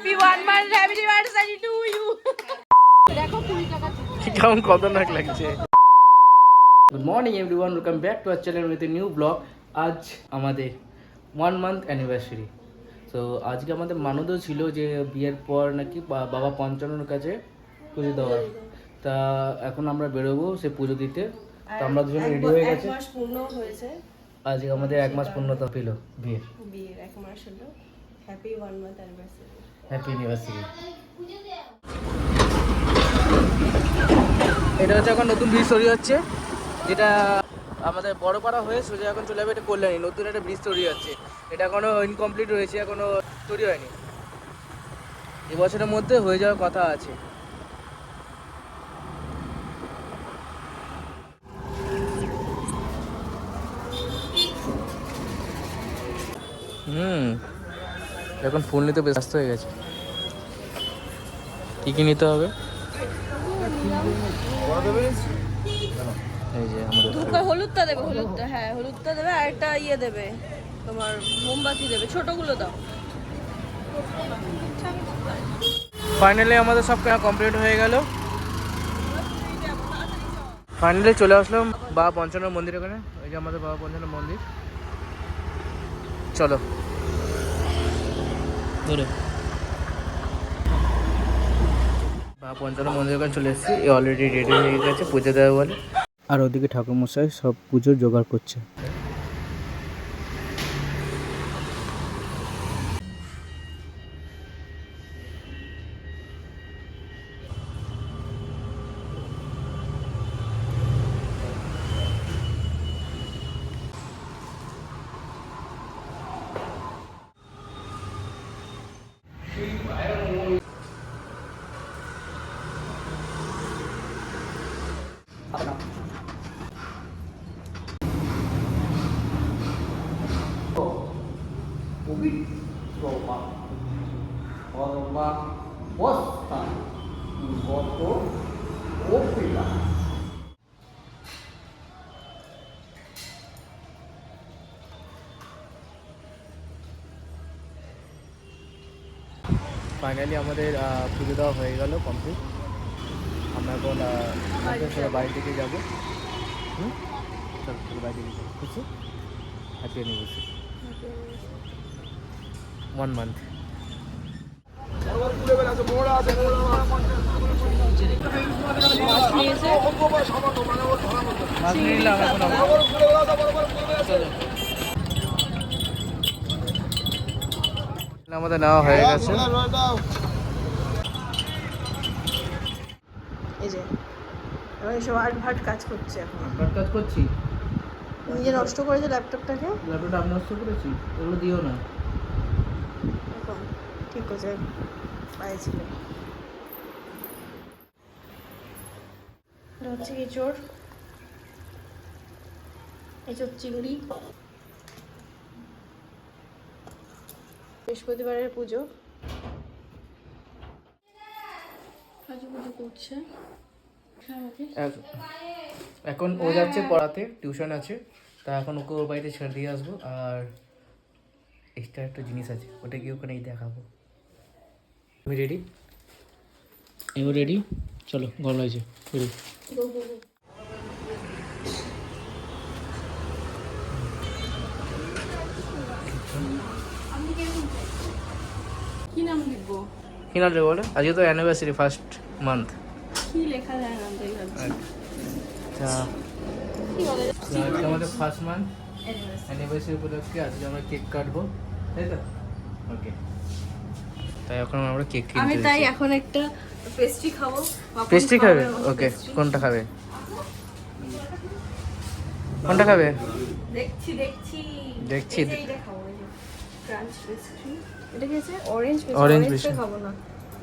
Happy one month happy anniversary to you দেখো কুড়ি টাকা কেমন খতরনাক লাগছে। Good morning everyone welcome back to our channel with new blog আজ আমাদের ওয়ান মান্থ অ্যানিভার্সারি তো আজকে আমাদের মানদও ছিল যে বিয়ের পর নাকি বাবা পঞ্চান্নর কাছে পুজো দেওয়ার। তা এখন আমরা বেরোবো সে পুজো দিতে। তো আমরা দুজনে রেডি হয়ে গেছে। মাস পূর্ণ হয়েছে। আজকে আমাদের এক মাস পূর্ণতা পেল বিয়ের। বিয়ের এক মাস হলো। Happy one month anniversary happy anniversary এটা হচ্ছে এখন নতুন ব্রিজ তৈরি হচ্ছে, যেটা আমাদের বড়পাড়া হয়ে সোজা এখন চলে যাবে এটা কল্যাণী, নতুন একটা ব্রিজ তৈরি হচ্ছে। এটা এখনও ইনকমপ্লিট রয়েছে এখনও তৈরি হয়নি। এবছরের মধ্যে হয়ে যাওয়ার কথা আছে। হুম। এখন ফুল নিতে ব্যস্ত হয়ে গেছে। কি কি নিতে হবে? এই যে আমাদের দুটো হলুদটা দেবে হলুদটা হ্যাঁ হলুদটা দেবে আর একটা ইয়ে দেবে তোমার মোমবাতি দেবে ছোটগুলো দাও। ফাইনালি আমাদের সব কমপ্লিট হয়ে গেল। ফাইনালি চলে আসলাম বাবা পঞ্চান্ন মন্দির ওখানে ওই যে আমাদের বাবা পঞ্চান্ন মন্দির। চলো। ধরে বাবা পঞ্চান্ন মন্দির ওখানে চলে এসেছি। অলরেডি রেডি হয়ে গেছে পুজো দেওয়া বলে। আর ওদিকে ঠাকুর মশাই সব পুজোর জোগাড় করছে। পবিত্র মা পরমা গত কপিলা ফাইনালি আমাদের পুজো দেওয়া হয়ে গেল কমপ্লিট আমরা এখন বাড়ি থেকে যাব। হুম? চলো বাড়ি থেকে যাব খুশি? হ্যাপি অ্যানিভার্সারি ওয়ান মান্থ আমরা। চলো। আমাদের নেওয়া হয়ে গেছে। এই যে ভাট কাজ করছে এখন। কাজ করছি? নিজে নষ্ট করেছে ল্যাপটপটাকে ল্যাপটপটা আমি নষ্ট করেছি? এগুলো দিও না। পাইছিল এটা হচ্ছে এঁচোড় এঁচোড় চিংড়ি। বৃহস্পতিবারের পুজো। পুজো করছে। এখন ও যাচ্ছে পড়াতে টিউশন আছে। তা এখন ওকে ওর বাড়িতে ছেড়ে দিয়ে আসব। আর এক্সট্রা একটা জিনিস আছে ওটা গিয়ে ওখানে দেখাবো। তুমি রেডি এও রেডি চলো গরম লাগছে। রেডি গো গো গো কি নাম লিখব? কি নাম রে বলো? আজকে তো অ্যানিভার্সারি ফার্স্ট মান্থ কি লেখা যায় নাম তাই ভাবছি। আচ্ছা। কি বলে? আজকে আমাদের ফার্স্ট মান্থ অ্যানিভার্সারি উপলক্ষে আজকে আমরা কেক কাটবো। তাই তো? ওকে তাই এখন আমরা কেক কিনতে আমি তাই এখন একটা পেস্ট্রি খাব। পেস্ট্রি খাবে ওকে কোনটা খাবে? কোনটা খাবে? দেখছি দেখছি। দেখছি। ক্রাঞ্চ পেস্ট্রি এটা কি আছে? অরেঞ্জ পেস্ট্রি খাব না।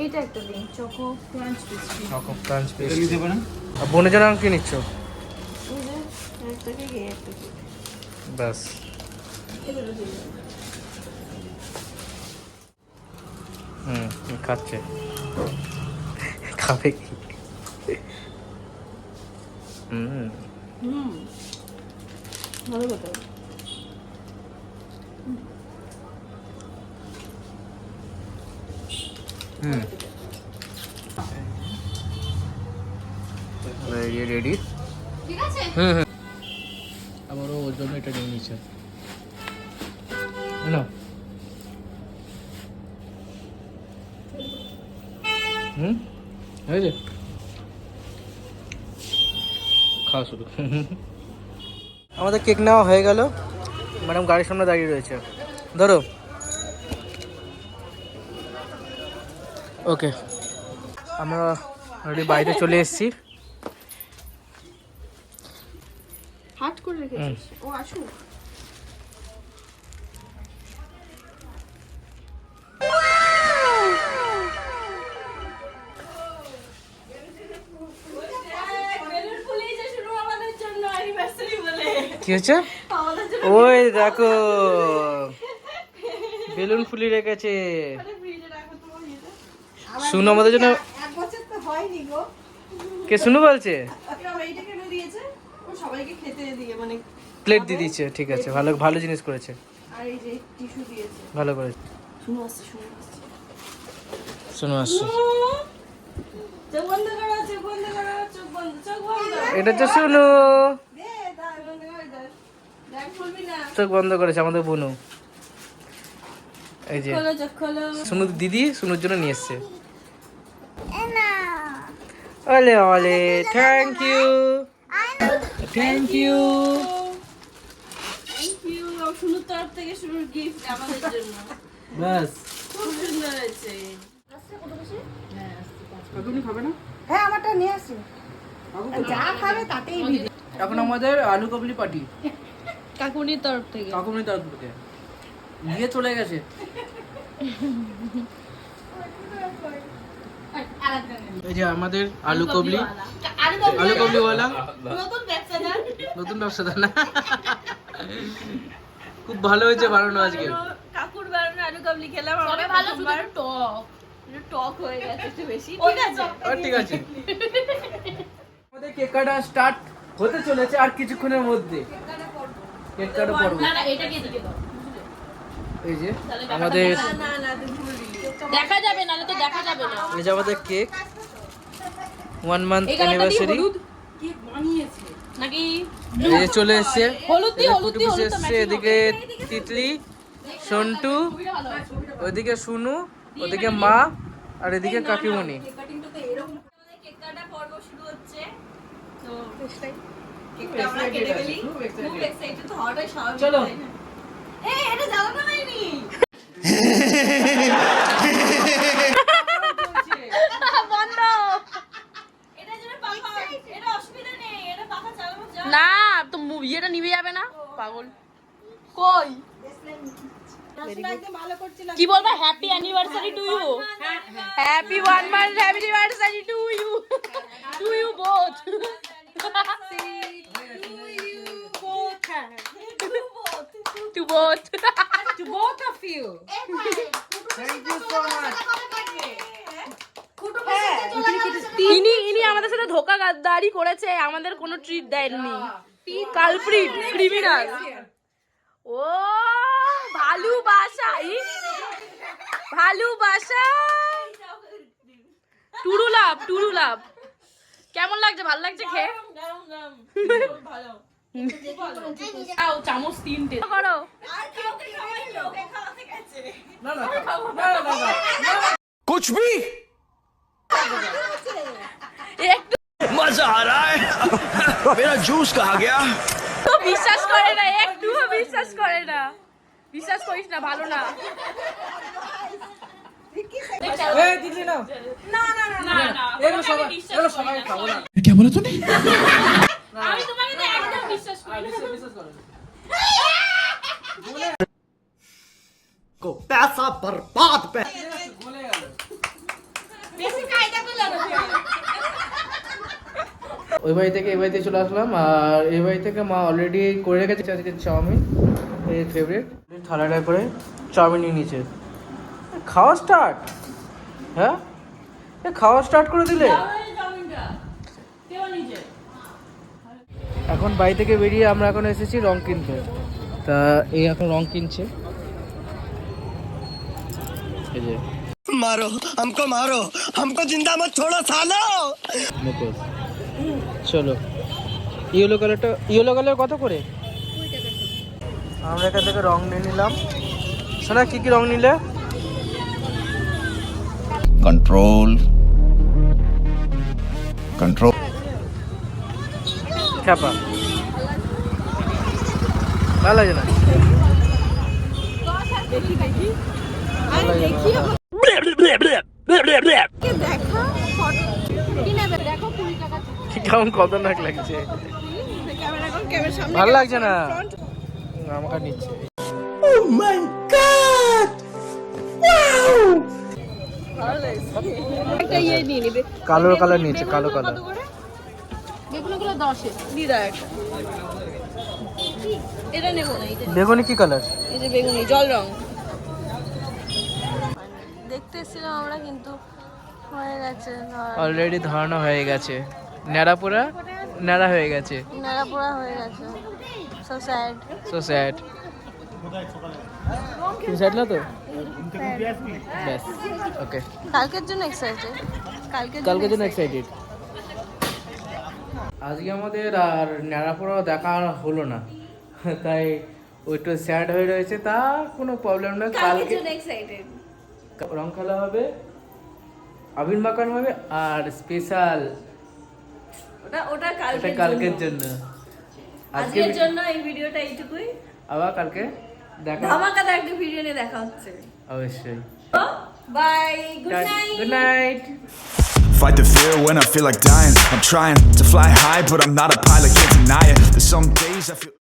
এইটা একটা দিন choco crunch pastry choco crunch pastry আর বোনের জন্য কি নিচ্ছ? এই একটা কেক এই একটা কেক। ব্যাস এটা তো দিয়ে দাও। হুম খাচ্ছে। খাবে কি? হুম। হুম। ভালো কথা। হুম। রেডি ঠিক আছে। হুম হুম। আমারও ওর জন্য এটা নিয়ে নিচ্ছে। না হুম খাওয়া শুরু। আমাদের কেক নেওয়া হয়ে গেল। ম্যাডাম গাড়ির সামনে দাঁড়িয়ে রয়েছে। ধরো। ওকে। আমরা অলরেডি বাইরে চলে এসেছি। হাট করে রেখেছিস? ও আসুক। কি হচ্ছে? ওই দেখো বেলুন ফুলি রেখেছে। শুনো আমাদের জন্য তো কে শুনু বলছে? দিয়েছে প্লেট দিয়ে দিচ্ছে ঠিক আছে ভালো ভালো জিনিস করেছে। দিয়েছে ভালো করেছে। শুনো আসছে। শুনো আসছে শুনো। চোখ বন্ধ করেছে আমাদের বুনু। এই যে খোলো শুনু দিদি শুনুর জন্য নিয়ে এসছে। ওলে ওলে thank you thank you thank তরফ থেকে শুনুর গিফট আমাদের জন্য। বাস খুব সুন্দর হয়েছে। কাকুনি খাবে না? হ্যাঁ আমারটা নিয়ে আসি যা খাবে তাতেই এখন আমাদের আলু কাবলি পার্টি। কাকুনির তরফ থেকে। কাকুনি তরফ থেকে। দিয়ে চলে গেছে। এই যে আমাদের আলু কবলি। আলু কবলিওয়ালা। নতুন ব্যবসাদার। নতুন ব্যবসাদার না। খুব ভালো হয়েছে বানানো আজকে। কাকুর বানানো আলু কাবলি খেলাম আমরা ভালো শুধু টক। টক হয়ে গেছে একটু বেশি। ঠিক আছে আর ঠিক আছে। আমাদের কেক কাটা স্টার্ট হতে চলেছে আর কিছুক্ষণের মধ্যে। কেক কাটা পর্ব না না এটা দিয়ে দিকে দাও এই যে আমাদের না না তুমি দেখা যাবে নালে তো দেখা যাবে না। এই যে আমাদের কেক ওয়ান মান্থ অ্যানিভার্সারি হলুদ কি বানিয়েছে। নাকি? এই চলে এসছে। হলুদ হলুদ হলুদ তো এদিকে তিতলি সন্টু ওদিকে সুনু ওদিকে মা আর এদিকে কাকিমণি। কাটিংটা তো এরকম। কেক কাটা পর্ব শুরু হচ্ছে। তো কেকটা আমরা কেটে ফেলি খুব এক্সাইটেড তো হওয়াটাই স্বাভাবিক চলো। এই এটা জ্বালানো হয়নি না তো ইয়েটা নিভে যাবে না? পাগল। কই? কি বলবা? Happy anniversary to you happy one month happy anniversary to you to you both much ইনি আমাদের সাথে ধোকা গাদ্দারি করেছে, আমাদের কোনো ট্রিট দেননি। কালপ্রিট ক্রিমিনাল ও ভালোবাসা ভালোবাসা টুরু লাভ টুরু লাভ কেমন লাগছে? ভালো লাগছে খেয়ে? চামচ তিনটে। করো। কুছ একটু মজা জুস কাহা গয়া তো বিশ্বাস করে না একটু বিশ্বাস করে না বিশ্বাস করিস না ভালো না না না না। এগুলো সবাই এগুলো সবাই খাবো না क्या बोला तूने আমি তোমাকে তো একদম বিশ্বাস করি না বিশ্বাস বিশ্বাস করো को पैसा बर्बाद पे বলে গেল বেশি কায়দা করলে ওই বাড়ি থেকে এই বাড়িতে চলে আসলাম আর এই বাড়ি থেকে মা অলরেডি করে রেখেছে আজকে চাউমিন এই ফেভারিট থালাটায় করে চাউমিন নিয়ে নিয়েছে খাওয়া স্টার্ট হ্যাঁ এ খাওয়া স্টার্ট করে দিলে এখন বাড়ি থেকে বেরিয়ে আমরা এখন এসেছি রং কিনতে তা এই এখন রং কিনছে এই যে मारो हमको मारो हमको जिंदा मत छोड़ो सालो মুখোশ চলো ইয়েলো কালারটা ইয়েলো কালার কত করে আমরা এখান থেকে রং নিয়ে নিলাম শোনা কি কি রং নিলে कंट्रोल control. Kappa. ভালো লাগে না? কেমন খতরনাক লাগছে? ভালো লাগছে না? আমাকে নিচ্ছে। ও মাই গড ওয়াও কালো কালার নিচ্ছে কালো কালার বেগুনগুলো দশে। দিদা একটা এটা নেব না এটা বেগুনি কি কালার এই যে বেগুনি জল রং। দেখতে এসেছিলাম আমরা কিন্তু হয়ে গেছে অলরেডি ধরানো হয়ে গেছে। ন্যাড়াপুরা ন্যাড়া হয়ে গেছে। নেড়া পোড়া হয়ে গেছে। সো স্যাড সো স্যাড তুমি স্যাড তো? ব্যাস ওকে কালকের জন্য এক্সাইটেড কালকের কালকে জন্য এক্সাইটেড আজকে আমাদের আর ন্যাড়াপোড়া দেখা হলো না। তাই ও একটু স্যাড হয়ে রয়েছে তা কোনো প্রবলেম না। কালকে এক্সাইটেড রং খেলা হবে আবির মাখানো হবে আর স্পেশাল ওটা ওটা এটা কালকের জন্য। আজকের জন্য এই ভিডিওটা এইটুকুই। আবার কালকে? দেখা ধামাকাদার একটা ভিডিও নিয়ে দেখা হচ্ছে অবশ্যই bye good night good night Fight the fear when I feel like dying. I'm trying to fly high, but I'm not a pilot, can't deny it. There's some days I feel.